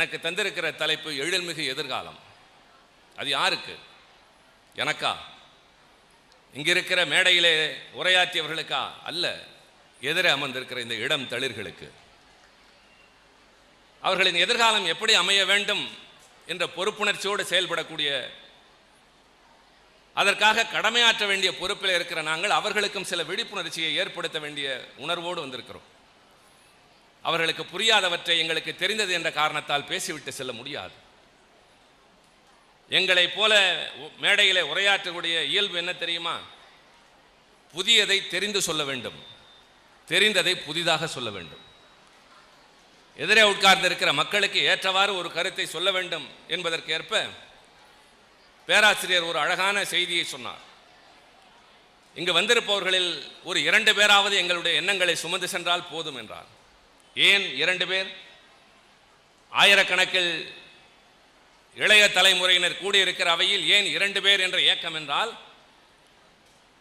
எனக்கு தந்திருக்கிற தலைப்பு எழில்மிகு எதிர்காலம். அது யாருக்கு? எனக்கா? இங்க இருக்கிற மேடையிலே உரையாற்றியவர்களுக்கா? அல்ல. எதிரே அமர்ந்திருக்கிற இந்த இடம் தளிர்களுக்கு. அவர்களின் எதிர்காலம் எப்படி அமைய வேண்டும் என்ற பொறுப்புணர்ச்சியோடு செயல்படக்கூடிய அதற்காக கடமையாற்ற வேண்டிய பொறுப்பில் இருக்கிற நாங்கள் அவர்களுக்கும் சில விழிப்புணர்ச்சியை ஏற்படுத்த வேண்டிய உணர்வோடு வந்திருக்கிறோம். அவர்களுக்கு புரியாதவற்றை எங்களுக்கு தெரிந்தது என்ற காரணத்தால் பேசிவிட்டு செல்ல முடியாது. எங்களை போல மேடையில் உரையாற்றக்கூடிய இயல்பு என்ன தெரியுமா? புதியதை தெரிந்து சொல்ல வேண்டும். தெரிந்ததை புதிதாக சொல்ல வேண்டும். எதிரே உட்கார்ந்து இருக்கிற மக்களுக்கு ஏற்றவாறு ஒரு கருத்தை சொல்ல வேண்டும் என்பதற்கு ஏற்ப பேராசிரியர் ஒரு அழகான செய்தியை சொன்னார். இங்கு வந்திருப்பவர்களில் ஒரு இரண்டு பேராவது எங்களுடைய எண்ணங்களை சுமந்து சென்றால் போதும் என்றார். ஏன் இரண்டு பேர்? ஆயிரக்கணக்கில் இளைய தலைமுறையினர் கூடியிருக்கிற அவையில் ஏன் இரண்டு பேர் என்ற ஏக்கம் என்றால்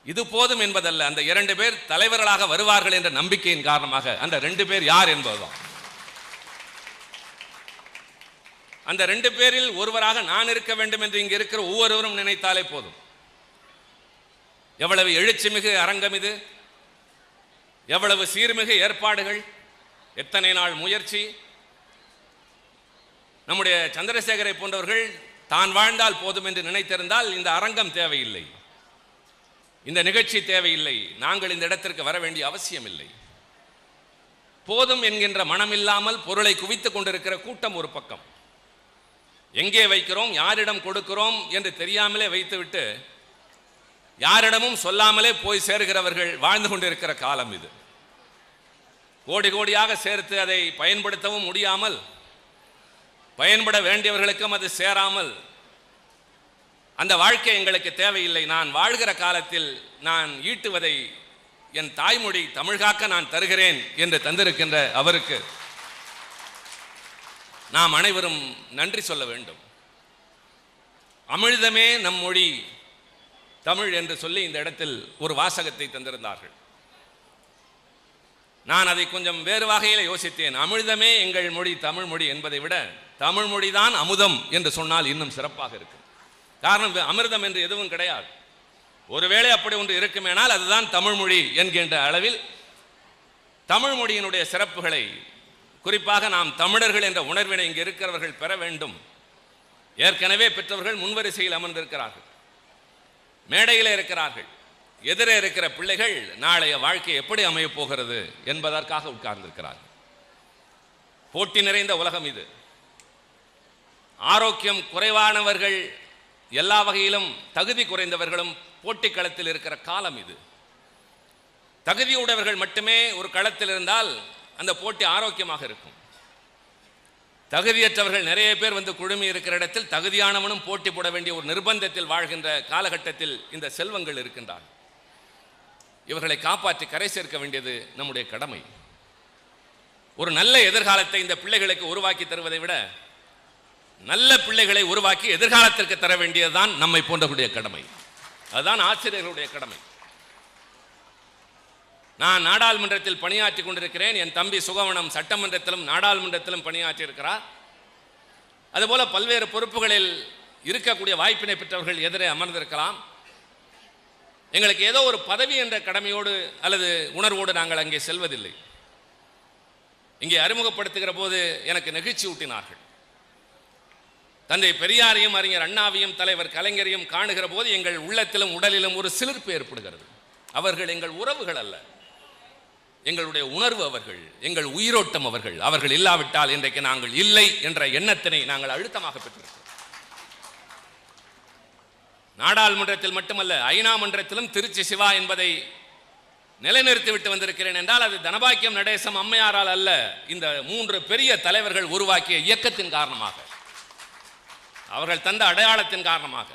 இது போதும் என்பதல்ல. அந்த இரண்டு பேர் தலைவர்களாக வருவார்கள் என்ற நம்பிக்கையின் காரணமாக அந்த ரெண்டு பேர் யார் என்பதுதான். அந்த ரெண்டு பேரில் ஒருவராக நான் இருக்க வேண்டும் என்று இங்கு இருக்கிற ஒவ்வொருவரும் நினைத்தாலே போதும். எவ்வளவு எழுச்சிமிகு அரங்கம் இது எவ்வளவு சீர்மிகு ஏற்பாடுகள் எத்தனை நாள் முயற்சி? நம்முடைய சந்திரசேகரை போன்றவர்கள் தான் வாழ்ந்தால் போதும் என்று நினைத்திருந்தால் இந்த அரங்கம் தேவையில்லை. இந்த நிகழ்ச்சி தேவையில்லை. நாங்கள் இந்த இடத்திற்கு வர வேண்டிய அவசியம் இல்லை போதும் என்கின்ற மனமில்லாமல் பொருளை குவித்துக் கொண்டிருக்கிற கூட்டம் ஒரு பக்கம். எங்கே வைக்கிறோம்? யாரிடம் கொடுக்கிறோம்? என்று தெரியாமலே வைத்துவிட்டு யாரிடமும் சொல்லாமலே போய் சேருகிறவர்கள் வாழ்ந்து கொண்டிருக்கிற காலம் இது. கோடி கோடியாக சேர்த்து அதை பயன்படுத்தவும் முடியாமல் பயன்பட வேண்டியவர்களுக்கும் அது சேராமல் அந்த வாழ்க்கை எங்களுக்கு தேவையில்லை. நான் வாழ்கிற காலத்தில் நான் ஈட்டுவதை என் தாய்மொழி தமிழ்காக்க நான் தருகிறேன் என்று தந்திருக்கின்ற அவருக்கு நாம் அனைவரும் நன்றி சொல்ல வேண்டும். அமிழ்தமே நம் மொழி தமிழ் என்று சொல்லி இந்த இடத்தில் ஒரு வாசகத்தை தந்திருந்தார்கள். நான் அதை கொஞ்சம் வேறு வகையில் யோசித்தேன். அமிழ்தமே எங்கள் மொழி தமிழ் மொழி என்பதை விட தமிழ் மொழிதான் அமுதம் என்று சொன்னால் இன்னும் சிறப்பாக இருக்கும். காரணம் அமிர்தம் என்று எதுவும் கிடையாது. ஒருவேளை அப்படி ஒன்று இருக்குமேனால் அதுதான் தமிழ் மொழி என்கின்ற அளவில் தமிழ் மொழியினுடைய சிறப்புகளை குறிப்பாக நாம் தமிழர்கள் என்ற உணர்வினை இங்கு இருக்கிறவர்கள் பெற வேண்டும். ஏற்கனவே பெற்றவர்கள் முன்வரிசையில் அமர்ந்திருக்கிறார்கள். மேடையில் இருக்கிறார்கள். எதிரே இருக்கிற பிள்ளைகள் நாளைய வாழ்க்கை எப்படி அமையப் போகிறது என்பதற்காக உட்கார்ந்திருக்கிறார் போட்டி நிறைந்த உலகம் இது. ஆரோக்கியம் குறைவானவர்கள் எல்லா வகையிலும் தகுதி குறைந்தவர்களும் போட்டி களத்தில் இருக்கிற காலம் இது. தகுதியுடையவர்கள் மட்டுமே ஒரு களத்தில் இருந்தால் அந்த போட்டி ஆரோக்கியமாக இருக்கும். தகுதியற்றவர்கள் நிறைய பேர் வந்து குழுமி இருக்கிற இடத்தில் தகுதியானவனும் போட்டி போட வேண்டிய ஒரு நிர்பந்தத்தில் வாழ்கின்ற காலகட்டத்தில் இந்த செல்வங்கள் இருக்கின்றார் இவர்களை காப்பாற்றி கரை சேர்க்க வேண்டியது நம்முடைய கடமை. ஒரு நல்ல எதிர்காலத்தை இந்த பிள்ளைகளுக்கு உருவாக்கி தருவதை விட நல்ல பிள்ளைகளை உருவாக்கி எதிர்காலத்திற்கு தர வேண்டியதுதான் நம்மை போன்றவருடைய கடமை. அதுதான் ஆசிரியர்களுடைய கடமை. நான் நாடாளுமன்றத்தில் பணியாற்றி கொண்டிருக்கிறேன். என் தம்பி சுகவனம் சட்டமன்றத்திலும் நாடாளுமன்றத்திலும் பணியாற்றி இருக்கிறார் அதுபோல பல்வேறு பொறுப்புகளில் இருக்கக்கூடிய வாய்ப்பினை பெற்றவர்கள் எதிரே அமர்ந்திருக்கலாம். எங்களுக்கு ஏதோ ஒரு பதவி என்ற கடமையோடு அல்லது உணர்வோடு நாங்கள் அங்கே செல்வதில்லை. இங்கே அறிமுகப்படுத்துகிற போது எனக்கு நெகிழ்ச்சி ஊட்டினார்கள். தந்தை பெரியாரையும் அறிஞர் அண்ணாவையும் தலைவர் கலைஞரையும் காணுகிற போது எங்கள் உள்ளத்திலும் உடலிலும் ஒரு சிலிர்ப்பு ஏற்படுகிறது. அவர்கள் எங்கள் உறவுகள் அல்ல. எங்களுடைய உணர்வு அவர்கள் எங்கள் உயிரோட்டம் அவர்கள். அவர்கள் இல்லாவிட்டால் இன்றைக்கு நாங்கள் இல்லை என்ற எண்ணத்தினை நாங்கள் அழுத்தமாக பெற்றிருக்கிறோம். நாடாளுமன்றத்தில் மட்டுமல்ல ஐநா மன்றத்திலும் திருச்சி சிவா என்பதை நிலைநிறுத்திவிட்டு வந்திருக்கிறேன் என்றால் அது தனபாக்கியம் நடேசம் அம்மையாரால் அல்ல இந்த மூன்று பெரிய தலைவர்கள் உருவாக்கிய இயக்கத்தின் காரணமாக. அவர்கள் தந்த அடையாளத்தின் காரணமாக.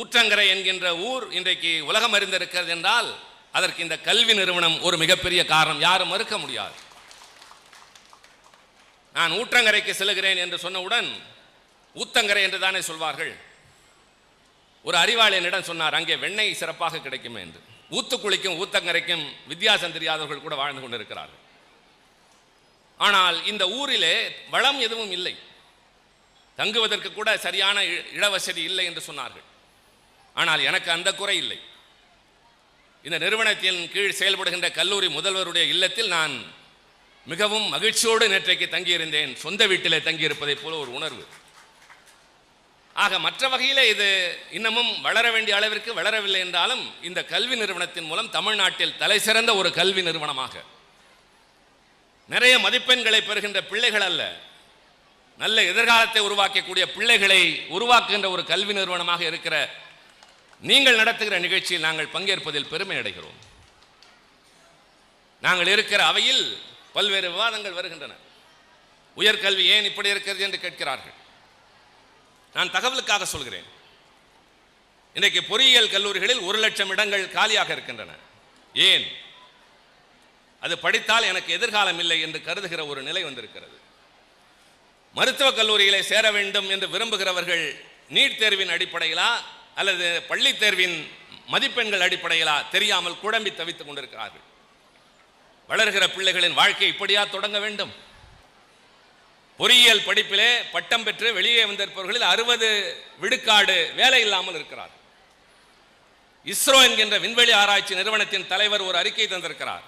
ஊற்றங்கரை என்கின்ற ஊர் இன்றைக்கு உலகம் அறிந்திருக்கிறது என்றால் அதற்கு இந்த கல்வி நிறுவனம் ஒரு மிகப்பெரிய காரணம் யாரும் மறுக்க முடியாது. நான் ஊற்றங்கரைக்கு செல்கிறேன் என்று சொன்னவுடன் ஊத்தங்கரை என்று தானே சொல்வார்கள். ஒரு அறிவாளி என்னிடம் சொன்னார் அங்கே வெண்ணெய் சிறப்பாக கிடைக்குமே என்று. ஊத்துக்குளிக்கும் ஊத்தங்கரைக்கும் வித்தியாசம் தெரியாதவர்கள் கூட வாழ்ந்து கொண்டிருக்கிறார்கள். ஆனால் இந்த ஊரிலே வளம் எதுவும் இல்லை. தங்குவதற்கு கூட சரியான இடவசதி இல்லை என்று சொன்னார்கள். ஆனால் எனக்கு அந்த குறை இல்லை. இந்த நிறுவனத்தின் கீழ் செயல்படுகின்ற கல்லூரி முதல்வருடைய இல்லத்தில் நான் மிகவும் மகிழ்ச்சியோடு நேற்றைக்கு தங்கியிருந்தேன். சொந்த வீட்டிலே தங்கியிருப்பதைப் போல ஒரு உணர்வு. ஆக மற்ற வகையில் இது இன்னமும் வளர வேண்டிய அளவிற்கு வளரவில்லை என்றாலும் இந்த கல்வி நிறுவனத்தின் மூலம் தமிழ்நாட்டில் தலை சிறந்த ஒரு கல்வி நிறுவனமாக. நிறைய மதிப்பெண்களை பெறுகின்ற பிள்ளைகள் அல்ல. நல்ல எதிர்காலத்தை உருவாக்கக்கூடிய பிள்ளைகளை உருவாக்குகின்ற ஒரு கல்வி நிறுவனமாக இருக்கிற நீங்கள் நடத்துகிற நிகழ்ச்சியில் நாங்கள் பங்கேற்பதில் பெருமை அடைகிறோம். நாங்கள் இருக்கிற அவையில் பல்வேறு விவாதங்கள் வருகின்றன. உயர்கல்வி ஏன் இப்படி இருக்கிறது என்று கேட்கிறார்கள். நான் தகவலுக்காக சொல்கிறேன். இன்றைக்கு பொறியியல் கல்லூரிகளில் ஒரு லட்சம் இடங்கள் காலியாக இருக்கின்றன. ஏன்? அது படித்தால் எனக்கு எதிர்காலம் இல்லை என்று கருதுகிற ஒரு நிலை வந்திருக்கிறது. மருத்துவக் கல்லூரியிலே சேர வேண்டும் என்று விரும்புகிறவர்கள் நீட் தேர்வின் அடிப்படையிலா அல்லது பள்ளித் தேர்வின் மதிப்பெண்கள் அடிப்படையிலா தெரியாமல் குழம்பி தவித்துக் கொண்டிருக்கிறார்கள். வளர்கிற பிள்ளைகளின் வாழ்க்கை இப்படியா தொடங்க வேண்டும்? பொறியியல் படிப்பிலே பட்டம் பெற்று வெளியே வந்திருப்பவர்களில் அறுபது விழுக்காடு வேலை இல்லாமல் இருக்கிறார். இஸ்ரோ என்கின்ற விண்வெளி ஆராய்ச்சி நிறுவனத்தின் தலைவர் ஒரு அறிக்கை தந்திருக்கிறார்.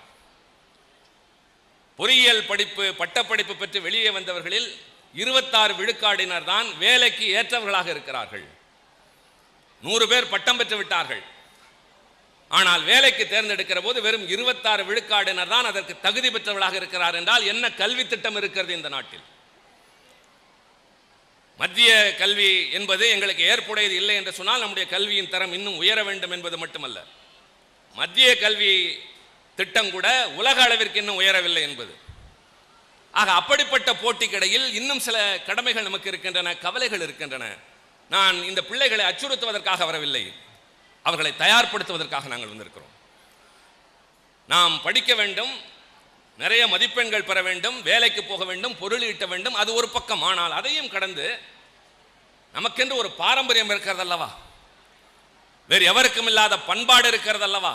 பொறியியல் படிப்பு பட்டப்படிப்பு பெற்று வெளியே வந்தவர்களில் இருபத்தாறு விழுக்காடினர் தான் வேலைக்கு ஏற்றவர்களாக இருக்கிறார்கள். நூறு பேர் பட்டம் பெற்று விட்டார்கள். ஆனால் வேலைக்கு தேர்ந்தெடுக்கிற போது வெறும் இருபத்தாறு விழுக்காடினர் தான் அதற்கு தகுதி பெற்றவர்களாக இருக்கிறார் என்றால் என்ன கல்வி திட்டம் இருக்கிறது இந்த நாட்டில்? மத்திய கல்வி என்பது எங்களுக்கு ஏற்புடையது இல்லை என்று சொன்னால் நம்முடைய கல்வியின் தரம் இன்னும் உயர வேண்டும் என்பது மட்டுமல்ல. மத்திய கல்வி திட்டம் கூட உலக அளவிற்கு இன்னும் உயரவில்லை என்பது. ஆக அப்படிப்பட்ட போட்டிக்கிடையில் இன்னும் சில கடமைகள் நமக்கு இருக்கின்றன கவலைகள் இருக்கின்றன. நான் இந்த பிள்ளைகளை அச்சுறுத்துவதற்காக வரவில்லை. அவர்களை தயார்படுத்துவதற்காக நாங்கள் வந்திருக்கிறோம். நாம் படிக்க வேண்டும் நிறைய மதிப்பெண்கள் பெற வேண்டும் வேலைக்கு போக வேண்டும் பொருள் ஈட்ட வேண்டும் அது ஒரு பக்கம். ஆனால் அதையும் கடந்து நமக்கென்று ஒரு பாரம்பரியம் இருக்கிறதல்லவா? வேறு எவருக்கும் இல்லாத பண்பாடு இருக்கிறதல்லவா?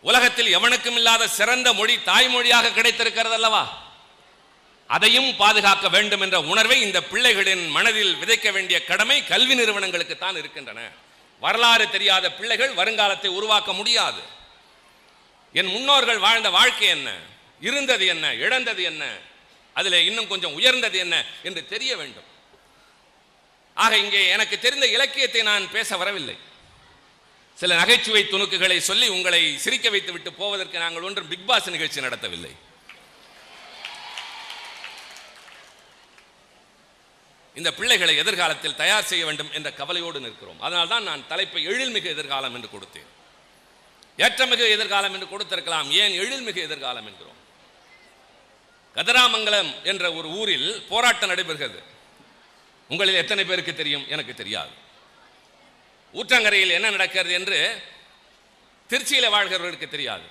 உலகத்தில் எவனுக்கும் இல்லாத சிறந்த மொழி தாய்மொழியாக கிடைத்திருக்கிறது அல்லவா அதையும் பாதுகாக்க வேண்டும் என்ற உணர்வை இந்த பிள்ளைகளின் மனதில் விதைக்க வேண்டிய கடமை கல்வி நிறுவனங்களுக்கு தான் இருக்கின்றன. வரலாறு தெரியாத பிள்ளைகள் வருங்காலத்தை உருவாக்க முடியாது. என் முன்னோர்கள் வாழ்ந்த வாழ்க்கை என்ன? இருந்தது என்ன? இழந்தது என்ன? அதில் இன்னும் கொஞ்சம் உயர்ந்தது என்ன என்று தெரிய வேண்டும். ஆக இங்கே எனக்கு தெரிந்த இலக்கியத்தை நான் பேச வரவில்லை. சில நகைச்சுவை துணுக்குகளை சொல்லி உங்களை சிரிக்க வைத்து விட்டு போவதற்கு நாங்கள் ஒன்றும் பிக் பாஸ் நிகழ்ச்சி நடத்தவில்லை. இந்த பிள்ளைகளை எதிர்காலத்தில் தயார் செய்ய வேண்டும் என்ற கவலையோடு நிற்கிறோம். அதனால்தான் நான் தலைப்பை எழில்மிகு எதிர்காலம் என்று கொடுத்தேன். ஏற்றமிகு எதிர்காலம் என்று கொடுத்திருக்கலாம். ஏன் எழில்மிகு எதிர்காலம் என்கிறோம். கதராமங்கலம் என்ற ஒரு ஊரில் போராட்டம் நடைபெறுகிறது. உங்களில் எத்தனை பேருக்கு தெரியும்? எனக்கு தெரியாது. ஊற்றங்கரையில் என்ன நடக்கிறது என்று திருச்சியில் வாழ்கிறவர்களுக்கு தெரியாது.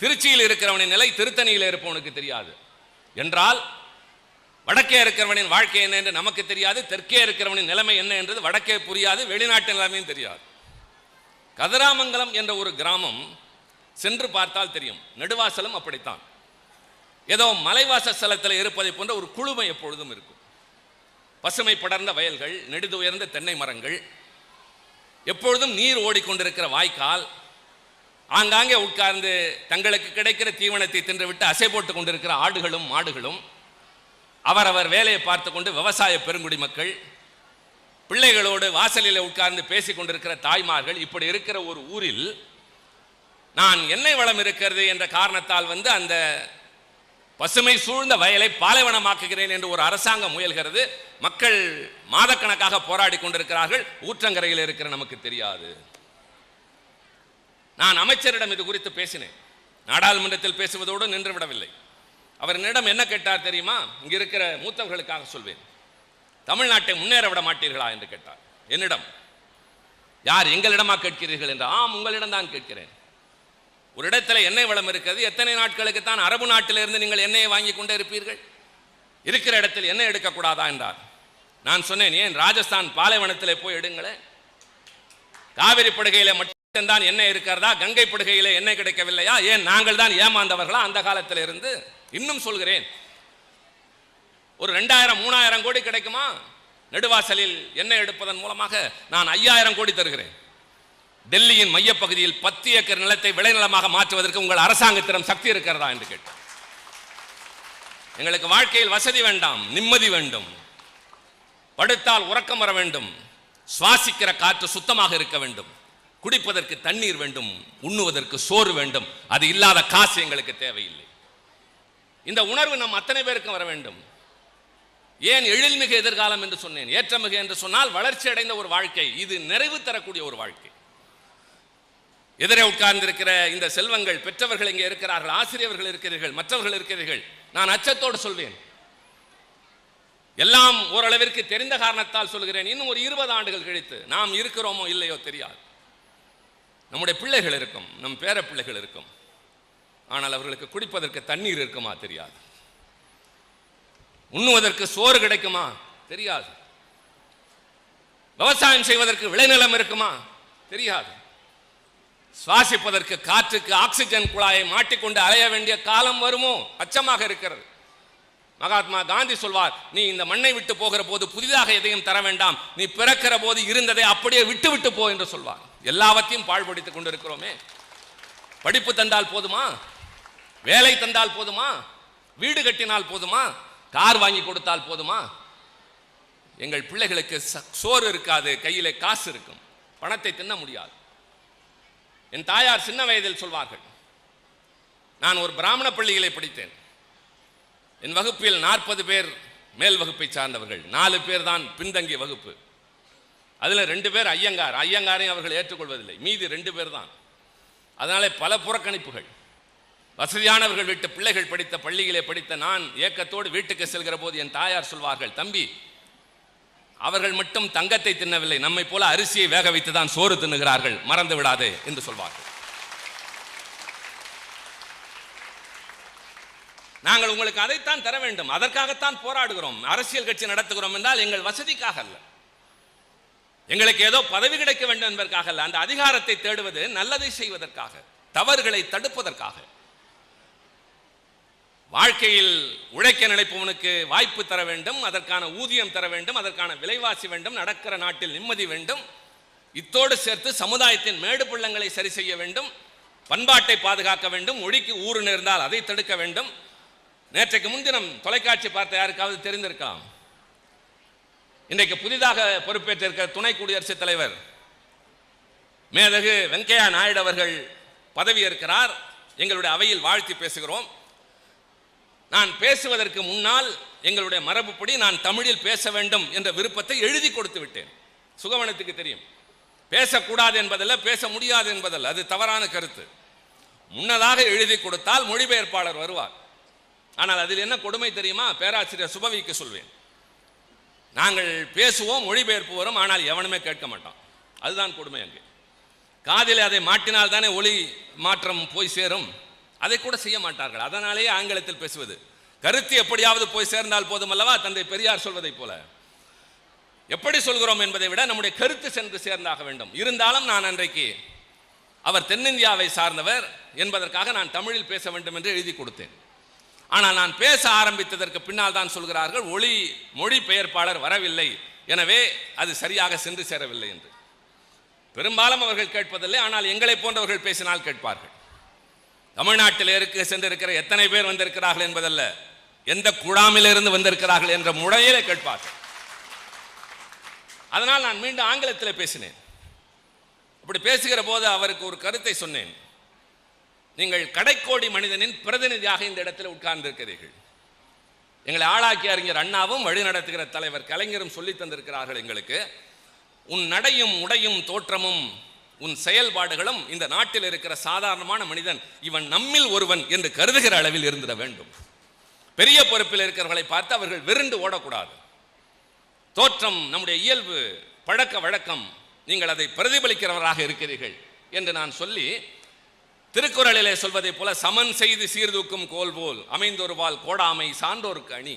திருச்சியில் இருக்கிறவனின் நிலை திருத்தணியில் இருப்பவனுக்கு தெரியாது. என்றால் வடக்கே இருக்கிறவனின் வாழ்க்கை என்ன என்று நமக்கு தெரியாது. தெற்கே இருக்கிறவனின் நிலைமை என்ன என்றது வடக்கே புரியாது. வெளிநாட்டு நிலைமையும் தெரியாது. கதிராமங்கலம் என்ற ஒரு கிராமம் சென்று பார்த்தால் தெரியும். நெடுவாசலும் அப்படித்தான். ஏதோ மலைவாச ஸ்தலத்தில் இருப்பதை போன்ற ஒரு குழுமை எப்பொழுதும் இருக்கும். பசுமை படர்ந்த வயல்கள் நெடுது உயர்ந்த தென்னை மரங்கள் எப்பொழுதும் நீர் ஓடிக்கொண்டிருக்கிற வாய்க்கால் ஆங்காங்கே உட்கார்ந்து தங்களுக்கு கிடைக்கிற தீவனத்தை தின்றுவிட்டு அசை போட்டுக் கொண்டிருக்கிற ஆடுகளும் மாடுகளும் அவரவர் வேலையை பார்த்து கொண்டு விவசாய பெருங்குடி மக்கள் பிள்ளைகளோடு வாசலில் உட்கார்ந்து பேசிக் கொண்டிருக்கிற தாய்மார்கள் இப்படி இருக்கிற ஒரு ஊரில் நான் எண்ணெய் வளம் இருக்கிறது என்ற காரணத்தால் வந்து அந்த பசுமை சூழ்ந்த வயலை பாலைவனமாக்குகிறேன் என்று ஒரு அரசாங்கம் முயல்கிறது. மக்கள் மாதக்கணக்காக போராடி கொண்டிருக்கிறார்கள். ஊற்றங்கரையில் இருக்கிற நமக்கு தெரியாது. நான் அமைச்சரிடம் இது குறித்து பேசினேன். நாடாளுமன்றத்தில் பேசுவதோடு நின்று விடவில்லை. அவர் என்னிடம் என்ன கேட்டார் தெரியுமா? இங்கே இருக்கிற மூத்தவர்களுக்காக சொல்வேன். தமிழ்நாட்டை முன்னேற விட மாட்டீர்களா என்று கேட்டார். என்னிடம் யார் எங்களிடமா கேட்கிறீர்கள்? என்று ஆம் உங்களிடம் தான் கேட்கிறேன். ஒரு இடத்துல எண்ணெய் வளம் இருக்கிறது. எத்தனை நாட்களுக்கு தான் அரபு நாட்டிலிருந்து நீங்கள் எண்ணெயை வாங்கி கொண்டே இருப்பீர்கள்? இருக்கிற இடத்தில் எண்ணெய் எடுக்கக்கூடாதா? என்றார். நான் சொன்னேன் ஏன் ராஜஸ்தான் பாலைவனத்தில் போய் எடுங்களேன்? காவிரி படுகையில் மட்டும்தான் எண்ணெய் இருக்கிறதா? கங்கை படுகையில் எண்ணெய் கிடைக்கவில்லையா? ஏன் நாங்கள் தான் ஏமாந்தவர்களா? அந்த காலத்தில் இருந்து இன்னும் சொல்கிறேன். ஒரு ரெண்டாயிரம் மூணாயிரம் கோடி கிடைக்குமா? நெடுவாசலில் எண்ணெய் எடுப்பதன் மூலமாக நான் ஐயாயிரம் கோடி தருகிறேன். டெல்லியின் மையப்பகுதியில் பத்து ஏக்கர் நிலத்தை விளைநிலமாக மாற்றுவதற்கு உங்கள் அரசாங்கத்திடம் சக்தி இருக்கிறதா என்று கேட்டேன். எங்களுக்கு வாழ்க்கையில் வசதி வேண்டாம் நிம்மதி வேண்டும். படுத்தால் உறக்கம் வர வேண்டும். சுவாசிக்கிற காற்று சுத்தமாக இருக்க வேண்டும். குடிப்பதற்கு தண்ணீர் வேண்டும். உண்ணுவதற்கு சோறு வேண்டும். அது இல்லாத காசு எங்களுக்கு தேவையில்லை. இந்த உணர்வு நம் அத்தனை பேருக்கும் வர வேண்டும். ஏன் எழில்மிகு எதிர்காலம் என்று சொன்னேன் ஏற்றமிகு என்று சொன்னால் வளர்ச்சி அடைந்த ஒரு வாழ்க்கை இது நிறைவு தரக்கூடிய ஒரு வாழ்க்கை. எதிரே உட்கார்ந்திருக்கிற இந்த செல்வங்கள் பெற்றவர்கள் இங்கே இருக்கிறார்கள் ஆசிரியர்கள் இருக்கிறீர்கள் மற்றவர்கள் இருக்கிறீர்கள் நான் அச்சத்தோடு சொல்வேன். எல்லாம் ஓரளவிற்கு தெரிந்த காரணத்தால் சொல்கிறேன் இன்னும் ஒரு இருபது ஆண்டுகள் கழித்து நாம் இருக்கிறோமோ இல்லையோ தெரியாது. நம்முடைய பிள்ளைகள் இருக்கும் நம் பேர பிள்ளைகள் இருக்கும். ஆனால் அவர்களுக்கு குடிப்பதற்கு தண்ணீர் இருக்குமா தெரியாது. உண்ணுவதற்கு சோறு கிடைக்குமா? தெரியாது. விவசாயம் செய்வதற்கு விளைநிலம் இருக்குமா? தெரியாது. சுவாசிப்பதற்கு காற்றுக்கு ஆக்சிஜன் குழாயை மாட்டிக்கொண்டு அலைய வேண்டிய காலம் வருமோ? அச்சமாக இருக்கிறது. மகாத்மா காந்தி சொல்வார் நீ இந்த மண்ணை விட்டு போகிற போது புதிதாக எதையும் தர வேண்டாம். நீ பிறக்கிற போது இருந்ததை அப்படியே விட்டு விட்டு போ என்று சொல்வார். எல்லாவற்றையும் பாழ்படுத்திக் கொண்டிருக்கிறோமே. படிப்பு தந்தால் போதுமா? வேலை தந்தால் போதுமா? வீடு கட்டினால் போதுமா? கார் வாங்கி கொடுத்தால் போதுமா? எங்கள் பிள்ளைகளுக்கு சோறு இருக்காது கையிலே காசு இருக்கும். பணத்தை தின்ன முடியாது. என் தாயார் சின்ன வயதில் சொல்வார்கள் நான் ஒரு பிராமண பள்ளிகளை படித்தேன். என் வகுப்பில் நாற்பது பேர் மேல் வகுப்பை சார்ந்தவர்கள் நாலு பேர் தான் பின்தங்கிய வகுப்பு. அதில் ரெண்டு பேர் ஐயங்கார் ஐயங்காரையும் அவர்கள் ஏற்றுக்கொள்வதில்லை மீதி ரெண்டு பேர் தான். அதனாலே பல புறக்கணிப்புகள். வசதியானவர்கள் வீட்டு பிள்ளைகள் படித்த பள்ளியிலே படித்த நான் ஏக்கத்தோடு வீட்டுக்கு செல்கிற போது என் தாயார் சொல்வார்கள் தம்பி அவர்கள் மட்டும் தங்கத்தை தின்னவில்லை நம்மை போல அரிசியை வேக வைத்து தான் சோறு தின்னுகிறார்கள் மறந்து விடாதே என்று சொல்வார்கள். நாங்கள் உங்களுக்கு அதைத்தான் தர வேண்டும் அதற்காகத்தான் போராடுகிறோம் அரசியல் கட்சி நடத்துகிறோம் என்றால் எங்கள் வசதிக்காக அல்ல. எங்களுக்கு ஏதோ பதவி கிடைக்க வேண்டும் என்பதற்காக அல்ல அந்த அதிகாரத்தை தேடுவது நல்லதை செய்வதற்காக தவறுகளை தடுப்பதற்காக. வாழ்க்கையில் உழைக்க நினைப்பவனுக்கு வாய்ப்பு தர வேண்டும் அதற்கான ஊதியம் தர வேண்டும் அதற்கான விலைவாசி வேண்டும் நடக்கிற நாட்டில் நிம்மதி வேண்டும். இத்தோடு சேர்த்து சமுதாயத்தின் மேடு பள்ளங்களை சரி செய்ய வேண்டும் பண்பாட்டை பாதுகாக்க வேண்டும் மொழிக்கு ஊறு நேர்ந்தால் அதை தடுக்க வேண்டும். நேற்றைக்கு முன்தினம் தொலைக்காட்சி பார்த்த யாருக்காவது தெரிந்திருக்கலாம் இன்றைக்கு புதிதாக பொறுப்பேற்றிருக்கிற துணை குடியரசுத் தலைவர் மேதகு வெங்கையா நாயுடு அவர்கள் பதவியேற்கிறார் எங்களுடைய அவையில் வாழ்த்தி பேசுகிறோம். நான் பேசுவதற்கு முன்னால் எங்களுடைய மரபுப்படி நான் தமிழில் பேச வேண்டும் என்ற விருப்பத்தை எழுதி கொடுத்து விட்டேன். சுகவனத்துக்கு தெரியும். பேசக்கூடாது என்பதல்ல பேச முடியாது என்பதல்ல. அது தவறான கருத்து. முன்னதாக எழுதி கொடுத்தால் மொழிபெயர்ப்பாளர் வருவார். ஆனால் அதில் என்ன கொடுமை தெரியுமா? பேராசிரியர் சுபவிக்கு சொல்வேன். நாங்கள் பேசுவோம் மொழிபெயர்ப்பு வரும் ஆனால் எவனுமே கேட்க மாட்டான். அதுதான் கொடுமை அங்கே. காதில் அதை மாட்டினால் தானே ஒளி மாற்றம் போய் சேரும்? அதை கூட செய்ய மாட்டார்கள். அதனாலேயே ஆங்கிலத்தில் பேசுவது. கருத்து எப்படியாவது போய் சேர்ந்தால் போதும் அல்லவா? தந்தை பெரியார் சொல்வதைப் போல. எப்படி சொல்கிறோம் என்பதை விட நம்முடைய கருத்து சென்று சேர்ந்தாக வேண்டும். இருந்தாலும் நான் அன்றைக்கு அவர் தென்னிந்தியாவை சார்ந்தவர் என்பதற்காக நான் தமிழில் பேச வேண்டும் என்று எழுதி கொடுத்தேன். ஆனால் நான் பேச ஆரம்பித்ததற்கு பின்னால் தான் சொல்கிறார்கள் ஒளி மொழி பெயர்ப்பாளர் வரவில்லை. எனவே அது சரியாக சென்று சேரவில்லை என்று. பெரும்பாலும் அவர்கள் கேட்பதில்லை ஆனால் எங்களை போன்றவர்கள் பேசினால் கேட்பார்கள். தமிழ்நாட்டில் இருக்க சென்றிருக்கிற எத்தனை பேர் வந்திருக்கிறார்கள் என்பதல்ல. எந்த குழாமிலிருந்து வந்திருக்கிறார்கள் என்ற முறையிலே கேட்பார்கள். அதனால் நான் மீண்டும் ஆங்கிலத்தில் பேசினேன். அப்படி பேசுகிற போது அவருக்கு ஒரு கருத்தை சொன்னேன். நீங்கள் கடைக்கோடி மனிதனின் பிரதிநிதியாக இந்த இடத்தில் உட்கார்ந்திருக்கிறீர்கள். எங்களை ஆளாக்கிய அறிஞர் அண்ணாவும் வழிநடத்துகிற தலைவர் கலைஞரும் சொல்லி தந்திருக்கிறார்கள் எங்களுக்கு. உன் நடையும் உடையும் தோற்றமும் உன் செயல்பாடுகளும் இந்த நாட்டில் இருக்கிற சாதாரணமான மனிதன் இவன் நம்மில் ஒருவன் என்று கருதுகிற அளவில் இருந்திட வேண்டும். பெரிய பொறுப்பில் இருக்கிறவர்களை பார்த்து அவர்கள் விருண்டு ஓடக்கூடாது. தோற்றம் நம்முடைய இயல்பு பழக்க வழக்கம் நீங்கள் அதை பிரதிபலிக்கிறவராக இருக்கிறீர்கள் என்று நான் சொல்லி திருக்குறளிலே சொல்வதைப் போல சமன் செய்து சீர்தூக்கும் கோல் போல் அமைந்தொருவால் கோடாமை சான்றோருக்கு அணி.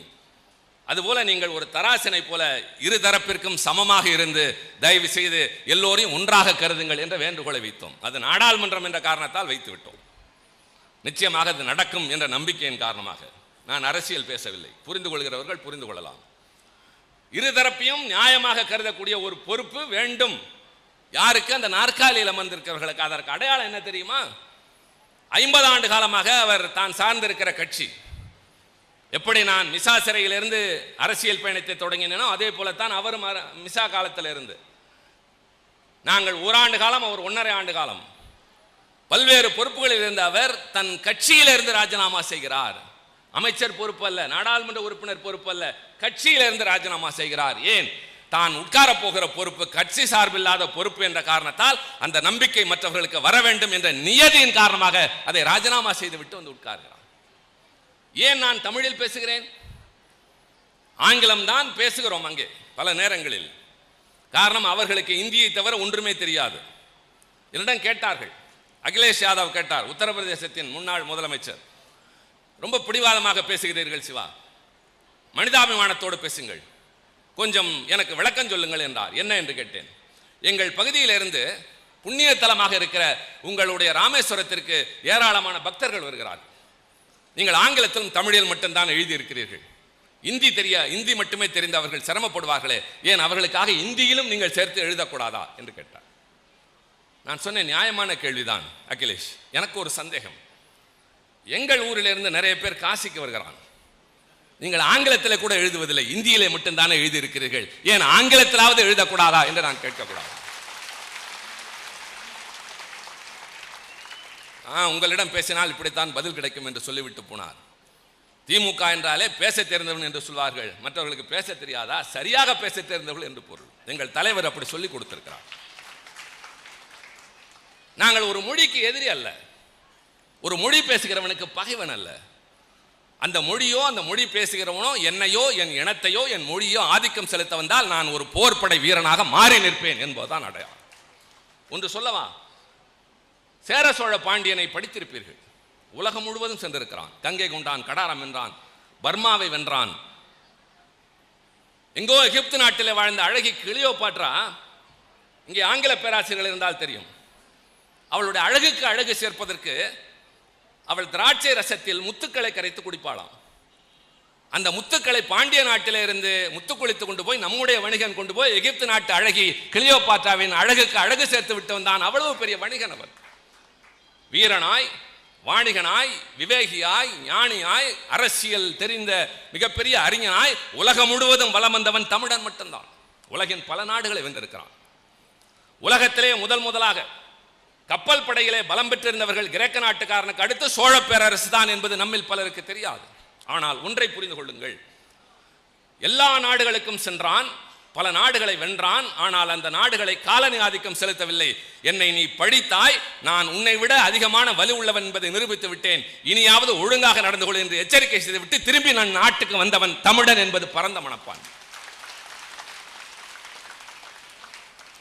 அதுபோல நீங்கள் ஒரு தராசினை போல இரு தரப்பிற்கும் சமமாக இருந்து தயவு செய்து எல்லோரையும் ஒன்றாக கருதுங்கள் என்ற வேண்டுகோளை வைத்தோம். அது நாடாளுமன்றம் என்ற காரணத்தால் வைத்து விட்டோம். நிச்சயமாக அது நடக்கும் என்ற நம்பிக்கையின் காரணமாக. நான் அரசியல் பேசவில்லை. புரிந்து கொள்கிறவர்கள் புரிந்து கொள்ளலாம். இருதரப்பையும் நியாயமாக கருதக்கூடிய ஒரு பொறுப்பு வேண்டும். யாருக்கு? அந்த நாற்காலியில் அமர்ந்திருக்கிறவர்களுக்கு. அதற்கு அடையாளம் என்ன தெரியுமா? ஐம்பது ஆண்டு காலமாக அவர் தான் சார்ந்திருக்கிற கட்சி. எப்படி நான் மிசா சிறையிலிருந்து அரசியல் பயணத்தை தொடங்கினேனோ அதே போலத்தான் அவரும் மிசா காலத்திலிருந்து. நாங்கள் ஓராண்டு காலம் அவர் ஒன்றரை ஆண்டு காலம். பல்வேறு பொறுப்புகளில் இருந்த அவர் தன் கட்சியிலிருந்து ராஜினாமா செய்கிறார். அமைச்சர் பொறுப்பு அல்ல நாடாளுமன்ற உறுப்பினர் பொறுப்பு அல்ல கட்சியிலிருந்து ராஜினாமா செய்கிறார். ஏன்? தான் உட்கார போகிற பொறுப்பு கட்சி சார்பில்லாத பொறுப்பு என்ற காரணத்தால் அந்த நம்பிக்கை மற்றவர்களுக்கு வர வேண்டும் என்ற நியதியின் காரணமாக அதை ராஜினாமா செய்துவிட்டு வந்து உட்கார்கிறார். ஏன் நான் தமிழில் பேசுகிறேன்? ஆங்கிலம் தான் பேசுகிறோம் அங்கே பல நேரங்களில். காரணம் அவர்களுக்கு இந்தியை தவிர ஒன்றுமே தெரியாது. என்னிடம் கேட்டார்கள். அகிலேஷ் யாதவ் கேட்டார் உத்தரப்பிரதேசத்தின் முன்னாள் முதலமைச்சர். ரொம்ப பிடிவாதமாக பேசுகிறீர்கள் சிவா. மனிதாபிமானத்தோடு பேசுங்கள். கொஞ்சம் எனக்கு விளக்கம் சொல்லுங்கள் என்றார். என்ன என்று கேட்டேன். எங்கள் பகுதியிலிருந்து புண்ணிய தலமாக இருக்கிற உங்களுடைய ராமேஸ்வரத்திற்கு ஏராளமான பக்தர்கள் வருகிறார்கள். நீங்கள் ஆங்கிலத்திலும் தமிழில் மட்டும்தான் எழுதியிருக்கிறீர்கள். இந்தி தெரியா இந்தி மட்டுமே தெரிந்து அவர்கள் சிரமப்படுவார்களே ஏன் அவர்களுக்காக இந்தியிலும் நீங்கள் சேர்த்து எழுதக்கூடாதா? என்று கேட்டார். நான் சொன்ன நியாயமான கேள்விதான் அகிலேஷ். எனக்கு ஒரு சந்தேகம். எங்கள் ஊரிலிருந்து நிறைய பேர் காசிக்கு வருகிறான். நீங்கள் ஆங்கிலத்தில் கூட எழுதுவதில்லை இந்தியிலே மட்டும்தானே எழுதியிருக்கிறீர்கள். ஏன் ஆங்கிலத்திலாவது எழுதக்கூடாதா? என்று நான் கேட்கக்கூடாது. ஆ உங்களிடம் பேசினால் இப்படித்தான் பதில் கிடைக்கும் என்று சொல்லிவிட்டு போனார். திமுக என்றாலே பேச தெரிந்தவன் என்று சொல்வார்கள். மற்றவர்களுக்கு பேச தெரியாதா? சரியாக பேச தெரிந்தவர்கள் என்று பொருள். எங்கள் தலைவர் அப்படி சொல்லி கொடுத்திருக்கிறார். நாங்கள் ஒரு மொழிக்கு எதிரி அல்ல. ஒரு மொழி பேசுகிறவனுக்கு பகைவன் அல்ல. அந்த மொழியோ அந்த மொழி பேசுகிறவனோ என்னையோ என் இனத்தையோ என் மொழியோ ஆதிக்கம் செலுத்த வந்தால் நான் ஒரு போர்படை வீரனாக மாறி நிற்பேன் என்பதுதான் அடையாளம். ஒன்று சொல்லவா? சேர சோழ பாண்டியனை படித்திருப்பீர்கள். உலகம் முழுவதும் சென்றிருக்கிறான். கங்கை கொண்டான் கடாரம் வென்றான் பர்மாவை வென்றான். எங்கோ எகிப்து நாட்டில் வாழ்ந்த அழகி கிளியோபாட்ரா இங்கே ஆங்கில பேராசிரியர்கள் இருந்தால் தெரியும். அவளுடைய அழகுக்கு அழகு சேர்ப்பதற்கு அவள் திராட்சை ரசத்தில் முத்துக்களை கரைத்து குடிப்பாளாம். அந்த முத்துக்களை பாண்டிய நாட்டிலே இருந்து முத்து குளித்து கொண்டு போய் நம்முடைய வணிகன் கொண்டு போய் எகிப்து நாட்டு அழகி கிளியோபாட்டாவின் அழகுக்கு அழகு சேர்த்து விட்டு வந்தான் அவ்வளவு பெரிய வணிகன் அவர் வீரனாய் வாணிகனாய் விவேகியாய் ஞானியாய் அரசியல் தெரிந்த மிகப்பெரிய அறிஞனாய் உலகம் முழுவதும் வலம் வந்தவன் தமிழன் மட்டும்தான். உலகின் பல நாடுகளை வென்றிருக்கிறான். உலகத்திலே முதல் முதலாக கப்பல் படையிலே பலம் பெற்றிருந்தவர்கள் கிரேக்க நாட்டுக்காரனுக்கு அடுத்து சோழ பேரரசு தான் என்பது நம்மில் பலருக்கு தெரியாது. ஆனால் ஒன்றை புரிந்து கொள்ளுங்கள். எல்லா நாடுகளுக்கும் சென்றான் பல நாடுகளை வென்றான். ஆனால் அந்த நாடுகளை காலனி ஆதிக்கம் செலுத்தவில்லை. என்னை நீ படித்தாய். நான் உன்னை விட அதிகமான வலு உள்ளவன் என்பதை நிரூபித்து விட்டேன். இனியாவது ஒழுங்காக நடந்து கொள் என்று எச்சரிக்கை செய்துவிட்டு திரும்பி நான் நாட்டுக்கு வந்தவன் தமிழன் என்பது பரந்த மனப்பான்.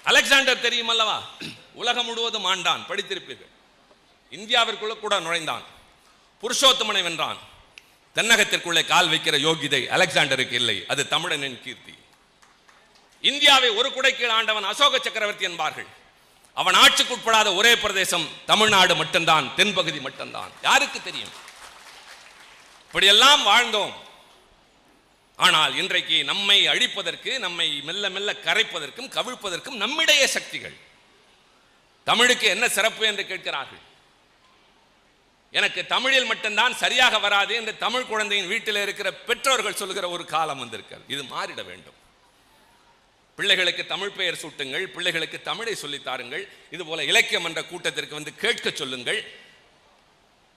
அலெக்சாண்டர் தெரியும் அல்லவா உலகம் முழுவதும் ஆண்டான். படித்திருப்பீர்கள். இந்தியாவிற்குள்ள கூட நுழைந்தான். புருஷோத்தமனை வென்றான். தென்னகத்திற்குள்ளே கால் வைக்கிற யோகிதை அலெக்சாண்டருக்கு இல்லை. அது தமிழனின் கீர்த்தி. இந்தியாவை ஒரு குடைக்கீழ் ஆண்டவன் அசோக சக்கரவர்த்தி என்பார்கள். அவன் ஆட்சிக்கு உட்படாத ஒரே பிரதேசம் தமிழ்நாடு மட்டும்தான் தென்பகுதி மட்டும்தான். யாருக்கு தெரியும்? இப்படியெல்லாம் வாழ்ந்தோம். ஆனால் இன்றைக்கு நம்மை அழிப்பதற்கு நம்மை மெல்ல மெல்ல கரைப்பதற்கும் கவிழ்ப்பதற்கும் நம்மிடையே சக்திகள். தமிழுக்கு என்ன சிறப்பு என்று கேட்கிறார்கள்? எனக்கு தமிழில் மட்டும்தான் சரியாக வராது என்று தமிழ் குழந்தையின் வீட்டில் இருக்கிற பெற்றோர்கள் சொல்லுகிற ஒரு காலம் வந்திருக்கிறது. இது மாறிட வேண்டும். பிள்ளைகளுக்கு தமிழ் பெயர் சூட்டுங்கள் பிள்ளைகளுக்கு தமிழை சொல்லித்தாருங்கள் இது போல இலக்கியம் என்ற கூட்டத்திற்கு வந்து கேட்க சொல்லுங்கள்.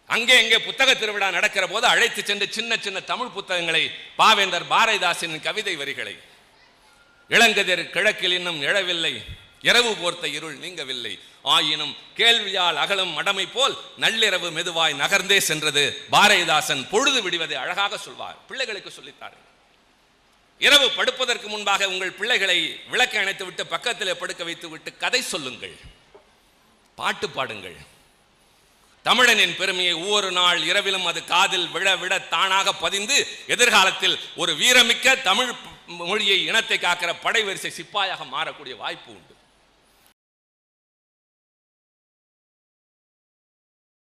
அங்கே எங்கே புத்தக திருவிழா நடக்கிற போது அழைத்து சென்று சின்ன சின்ன தமிழ் புத்தகங்களை பாவேந்தர் பாரதிதாசனின் கவிதை வரிகளை இளங்கதிர் கிழக்கில் இன்னும் எழவில்லை இரவு போர்த்த இருள் நீங்கவில்லை ஆயினும் கேள்வியால் அகலும் மடமை போல் நள்ளிரவு மெதுவாய் நகர்ந்தே சென்றது பாரதிதாசன் பொழுது விடுவதை அழகாக சொல்வார் பிள்ளைகளுக்கு சொல்லித்தார்கள் இரவு படுப்பதற்கு முன்பாக உங்கள் பிள்ளைகளை விளக்கு அணைத்து விட்டு பக்கத்தில் படுக்க வைத்து விட்டு கதை சொல்லுங்கள். பாட்டு பாடுங்கள். தமிழனின் பெருமையை ஒவ்வொரு நாள் இரவிலும் அது காதில் விழ விட தானாக பதிந்து எதிர்காலத்தில் ஒரு வீரமிக்க தமிழ் மொழியை இனத்தை காக்கிற படை வரிசை சிப்பாயாக மாறக்கூடிய வாய்ப்பு உண்டு.